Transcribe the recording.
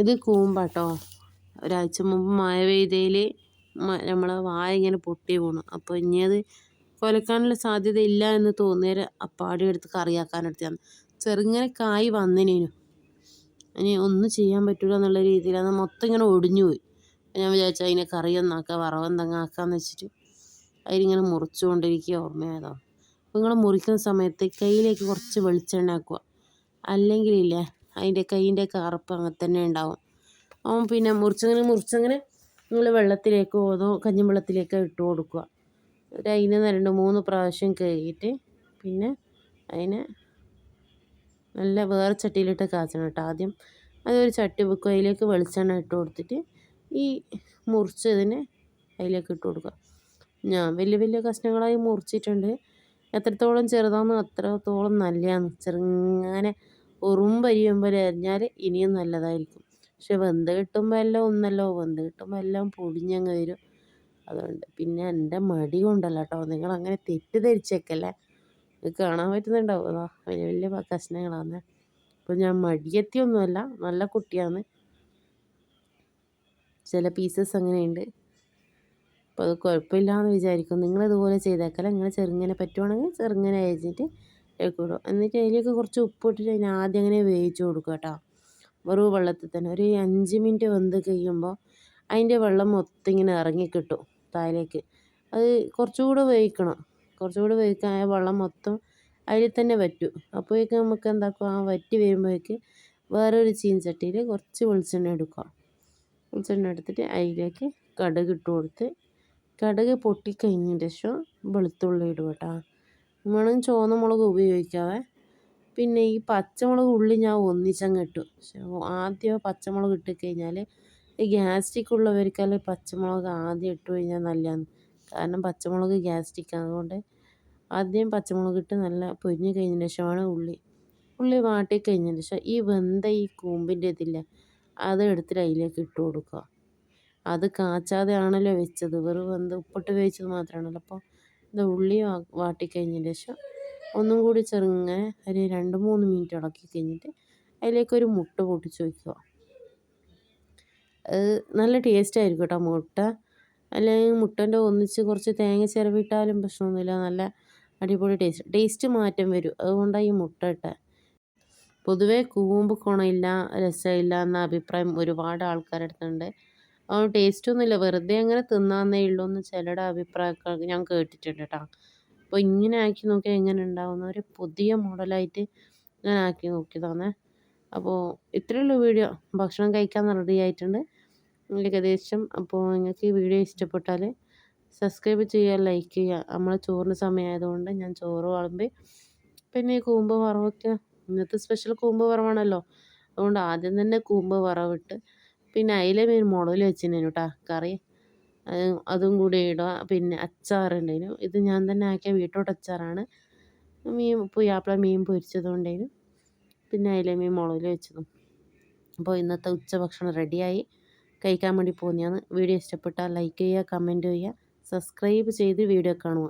ഇത് കൂമ്പാട്ടോ. ഒരാഴ്ച മുമ്പ് മഴ പെയ്തതിൽ നമ്മളെ വായ ഇങ്ങനെ പൊട്ടി പോണു. അപ്പോൾ ഇനി അത് കൊലക്കാനുള്ള സാധ്യത ഇല്ല എന്ന് തോന്നിയാൽ അപ്പാടി എടുത്ത് കറിയാക്കാനെടുത്താണ് ചെറുങ്ങനെ കായ് വന്നിനേനു. ഇനി ഒന്നും ചെയ്യാൻ പറ്റില്ല എന്നുള്ള രീതിയിൽ അത് മൊത്തം ഇങ്ങനെ ഒടിഞ്ഞു പോയി. ഞാൻ വിചാരിച്ചു അതിനെ കറിയൊന്നാക്കാം വറവെന്തെങ്കിലും ആക്കാമെന്ന് വെച്ചിട്ട്. അതിലിങ്ങനെ മുറിച്ചുകൊണ്ടിരിക്കുക ഓർമ്മയായതോ. അപ്പോൾ നിങ്ങൾ മുറിക്കുന്ന സമയത്ത് കയ്യിലേക്ക് കുറച്ച് വെളിച്ചെണ്ണ ആക്കുക അല്ലെങ്കിലില്ലേ അതിന്റെ കൈയിന്റെ കറുപ്പ് അങ്ങനെ തന്നെ ഉണ്ടാവും. അവൻ പിന്നെ മുറിച്ചങ്ങനെ മുറിച്ചങ്ങനെ നിങ്ങൾ വെള്ളത്തിലേക്കോ അതോ കഞ്ഞിവെള്ളത്തിലേക്കോ ഇട്ട് കൊടുക്കുക. ഒരു അതിന് രണ്ട് മൂന്ന് പ്രാവശ്യം കഴുകിയിട്ട് പിന്നെ അതിനെ നല്ല വേറെ ചട്ടിയിലിട്ട് കാച്ചണം കേട്ടോ. ആദ്യം അതൊരു ചട്ടി വെക്കുക അതിലേക്ക് വെളിച്ചെണ്ണ ഇട്ട് കൊടുത്തിട്ട് ഈ മുറിച്ചതിനെ അതിലേക്ക് ഇട്ട് കൊടുക്കുക. ഞാൻ വലിയ വലിയ കഷ്ണങ്ങളായി മുറിച്ചിട്ടുണ്ട്. എത്രത്തോളം ചെറുതാണെന്ന് അത്രത്തോളം നല്ലതാണ്. ചെറുങ്ങനെ ഉറുമ്പരിയുമ്പോൾ എറിഞ്ഞാൽ ഇനിയും നല്ലതായിരിക്കും. പക്ഷെ വെന്ത് കിട്ടുമ്പോൾ എല്ലാം ഒന്നല്ലോ വെന്ത് കിട്ടുമ്പോൾ എല്ലാം പൊടിഞ്ഞങ്ങ് വരും. അതുകൊണ്ട് പിന്നെ എന്റെ മടി കൊണ്ടല്ല കേട്ടോ. നിങ്ങൾ അങ്ങനെ തെറ്റിദ്ധരിച്ചേക്കല്ലേ കാണാൻ പറ്റുന്നുണ്ടാവും? വലിയ വലിയ കഷ്ണങ്ങളാണ് അപ്പോൾ ഞാൻ മടിയെത്തിയൊന്നുമല്ല നല്ല കുട്ടിയാണ്. ചില പീസസ് അങ്ങനെയുണ്ട്. അപ്പോൾ അത് കുഴപ്പമില്ല എന്ന് വിചാരിക്കും. നിങ്ങളിതുപോലെ ചെയ്തേക്കല്ല? നിങ്ങൾ ചെറുങ്ങനെ പറ്റുവാണെങ്കിൽ ചെറുങ്ങനെ അരിഞ്ഞിട്ട് ഇടും. എന്നിട്ട് അതിലേക്ക് കുറച്ച് ഉപ്പ് ഇട്ടിട്ട് അതിന് ആദ്യം അങ്ങനെ വേവിച്ച് കൊടുക്കുക കേട്ടോ. വെറും വെള്ളത്തിൽ തന്നെ. ഒരു അഞ്ച് മിനിറ്റ് വെന്ത് കഴിയുമ്പോൾ അതിന്റെ വെള്ളം മൊത്തം ഇങ്ങനെ ഇറങ്ങി കിട്ടും താഴേക്ക്. അത് കുറച്ചുകൂടെ വേവിക്കണം. കുറച്ചുകൂടെ വേവിക്കാൻ ആ വെള്ളം മൊത്തം അതിൽ തന്നെ വറ്റും. അപ്പോഴേക്കും നമുക്ക് എന്താക്കും? ആ വറ്റി വരുമ്പോഴേക്ക് വേറൊരു ചീൻചട്ടിയിൽ കുറച്ച് വെളിച്ചെണ്ണ എടുക്കുക. വെളിച്ചെണ്ണ എടുത്തിട്ട് അതിലേക്ക് കടുക് ഇട്ട് കൊടുത്ത് കടുക് പൊട്ടിക്കഴിഞ്ഞതിന് ശേഷം വെളുത്തുള്ളി ഇടുക കേട്ടോ. വേണമെങ്കിൽ ചുവന്ന മുളക് ഉപയോഗിക്കാവേ. പിന്നെ ഈ പച്ചമുളക് ഉള്ളി ഞാൻ ഒന്നിച്ചങ്ങ് ഇട്ടു. ആദ്യം പച്ചമുളക് ഇട്ട് കഴിഞ്ഞാൽ ഈ ഗ്യാസ്ട്രിക് ഉള്ളവർക്കല്ലേ പച്ചമുളക് ആദ്യം ഇട്ട് കഴിഞ്ഞാൽ നല്ലതാണ്. കാരണം പച്ചമുളക് ഗ്യാസ്ട്രിക് അതുകൊണ്ട് ആദ്യം പച്ചമുളക് ഇട്ട് നല്ല പൊരിഞ്ഞ് കഴിഞ്ഞതിന് ശേഷമാണ് ഉള്ളി. ഉള്ളി വാട്ടി കഴിഞ്ഞതിന് ശേഷം ഈ വെന്ത ഈ കൂമ്പിന്റെ ഇതില്ല അത് എടുത്തിട്ട് അതിലേക്ക് ഇട്ട് കൊടുക്കുക. അത് കാച്ചാതെ ആണല്ലോ വെച്ചത്. വെറും വെന്ത് ഉപ്പിട്ട് വേവിച്ചത് മാത്രമാണല്ലോ. അപ്പോൾ ഇത് ഉള്ളി വാട്ടി കഴിഞ്ഞതിന് ശേഷം ഒന്നും കൂടി ചെറുങ്ങനെ ഒരു രണ്ട് മൂന്ന് മിനിറ്റ് ഇളക്കി കഴിഞ്ഞിട്ട് അതിലേക്കൊരു മുട്ട പൊട്ടിച്ച് വയ്ക്കുക. അത് നല്ല ടേസ്റ്റ് ആയിരിക്കും കേട്ടോ മുട്ട. അല്ലെങ്കിൽ മുട്ടന്റെ ഒന്നിച്ച് കുറച്ച് തേങ്ങ ചിരവിട്ടാലും പ്രശ്നമൊന്നുമില്ല. നല്ല അടിപൊളി ടേസ്റ്റ് ടേസ്റ്റ് മാറ്റം വരും. അതുകൊണ്ടാണ് ഈ മുട്ട ഇട്ട. പൊതുവേ കൂമ്പ് കുണയില്ല രസമില്ല എന്ന അഭിപ്രായം ഒരുപാട് ആൾക്കാരുടെ അടുത്തുണ്ട്. അതുകൊണ്ട് ടേസ്റ്റൊന്നുമില്ല വെറുതെ അങ്ങനെ തിന്നാന്നേ ഉള്ളൂ എന്ന് ചിലരുടെ അഭിപ്രായമൊക്കെ ഞാൻ കേട്ടിട്ടുണ്ട് കേട്ടോ അപ്പോൾ ഇങ്ങനെ ആക്കി നോക്കിയാൽ എങ്ങനെ ഉണ്ടാവുന്ന? ഒരു പുതിയ മോഡലായിട്ട് ഞാൻ ആക്കി നോക്കിയതാണേ. അപ്പോൾ ഇത്രയുള്ള വീഡിയോ. ഭക്ഷണം കഴിക്കാൻ റെഡി ആയിട്ടുണ്ട്. ഏകദേശം അപ്പോൾ നിങ്ങൾക്ക് ഈ വീഡിയോ ഇഷ്ടപ്പെട്ടാൽ സബ്സ്ക്രൈബ് ചെയ്യുക ലൈക്ക് ചെയ്യുക. നമ്മൾ ചോറിന് സമയമായതുകൊണ്ട് ഞാൻ ചോറ് വിളമ്പി പിന്നെ ഈ കൂമ്പ് വറവൊക്കെ ഇന്നത്തെ സ്പെഷ്യൽ കൂമ്പ് വറവാണല്ലോ. അതുകൊണ്ട് ആദ്യം തന്നെ കൂമ്പ് വറവിട്ട് പിന്നെ അതിലെ മീൻ മുളകിൽ വെച്ചിരുന്നു കേട്ടോ കറി. അതും കൂടി ഇടുക. പിന്നെ അച്ചാറുണ്ടായിരുന്നു ഇത് ഞാൻ തന്നെ ആക്കിയ വീട്ടോട്ട് അച്ചാറാണ്. മീൻ പുയ്യാപ്പിള മീൻ പൊരിച്ചതുകൊണ്ടേനും. പിന്നെ അതിലെ മീൻ മുളകിൽ വെച്ചതും. അപ്പോൾ ഇന്നത്തെ ഉച്ചഭക്ഷണം റെഡിയായി. കഴിക്കാൻ വേണ്ടി പോകുന്നതാണ് വീഡിയോ ഇഷ്ടപ്പെട്ടാൽ ലൈക്ക് ചെയ്യുക കമന്റ് ചെയ്യുക സബ്സ്ക്രൈബ് ചെയ്ത് വീഡിയോ കാണുക.